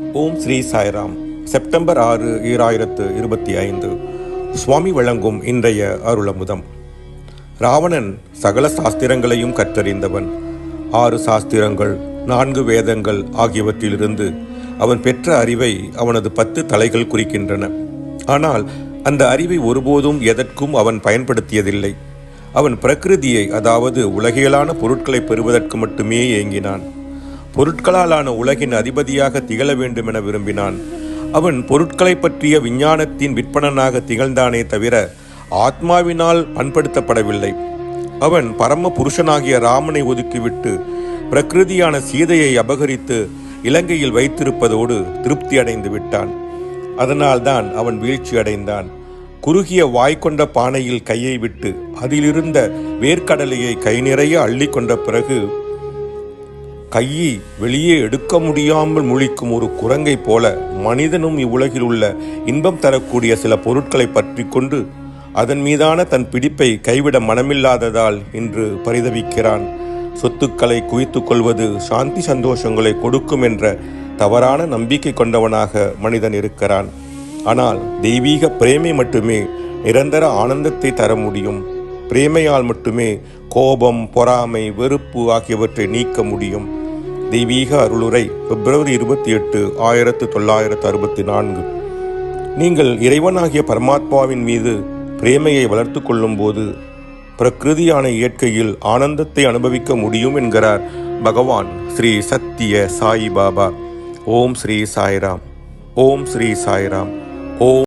ஓம் Sri Sairam. September ஆறு ஈராயிரத்து இருபத்தி ஐந்து. சுவாமி வழங்கும் இன்றைய அருளமுதம். ராவணன் சகல சாஸ்திரங்களையும் கற்றறிந்தவன். ஆறு சாஸ்திரங்கள் நான்கு வேதங்கள் ஆகியவற்றிலிருந்து அவன் பெற்ற அறிவை அவனது பத்து தலைகள் குறிக்கின்றன. ஆனால் அந்த அறிவை ஒருபோதும் எதற்கும் அவன் பயன்படுத்தியதில்லை. அவன் பிரகிருதியை அதாவது உலகியலான பொருட்களை பெறுவதற்கு மட்டுமே ஏங்கினான். பொருட்களாலான உலகின் அதிபதியாக திகழ வேண்டும் என விரும்பினான். அவன் பொருட்களை பற்றிய விஞ்ஞானத்தின் விற்பனனாக திகழ்ந்தானே தவிர ஆத்மாவினால் பண்படுத்தப்படவில்லை. அவன் பரம புருஷனாகிய ராமனை ஒதுக்கிவிட்டு பிரகிருதியான சீதையை அபகரித்து இலங்கையில் வைத்திருப்பதோடு திருப்தி அடைந்து விட்டான். அதனால்தான் அவன் வீழ்ச்சி அடைந்தான். குறுகிய வாய்க்கொண்ட பானையில் கையை விட்டு அதிலிருந்த வேர்க்கடலையை கை நிறைய அள்ளி கொண்ட பிறகு கையை வெளியே எடுக்க முடியாமல் முழிக்கும் ஒரு குரங்கை போல மனிதனும் இவ்வுலகில் உள்ள இன்பம் தரக்கூடிய சில பொருட்களை பற்றி கொண்டு அதன் மீதான தன் பிடிப்பை கைவிட மனமில்லாததால் இன்று பரிதவிக்கிறான். சொத்துக்களை குவித்துக் கொள்வது சாந்தி சந்தோஷங்களை கொடுக்கும் என்ற தவறான நம்பிக்கை கொண்டவனாக மனிதன் இருக்கிறான். ஆனால் தெய்வீக பிரேமை மட்டுமே நிரந்தர ஆனந்தத்தை தர முடியும். பிரேமையால் மட்டுமே கோபம் பொறாமை வெறுப்பு ஆகியவற்றை நீக்க முடியும். தெய்வீக அருளுரை பிப்ரவரி இருபத்தி எட்டு ஆயிரத்து தொள்ளாயிரத்து அறுபத்தி நான்கு. நீங்கள் இறைவனாகிய பரமாத்மாவின் மீது பிரேமையை வளர்த்து கொள்ளும்போது பிரகிருதியான இயற்கையில் ஆனந்தத்தை அனுபவிக்க முடியும் என்கிறார் பகவான் ஸ்ரீ சத்திய சாய் பாபா ஓம் ஸ்ரீ சாய்ராம். ஓம் ஸ்ரீ சாய்ராம். ஓம்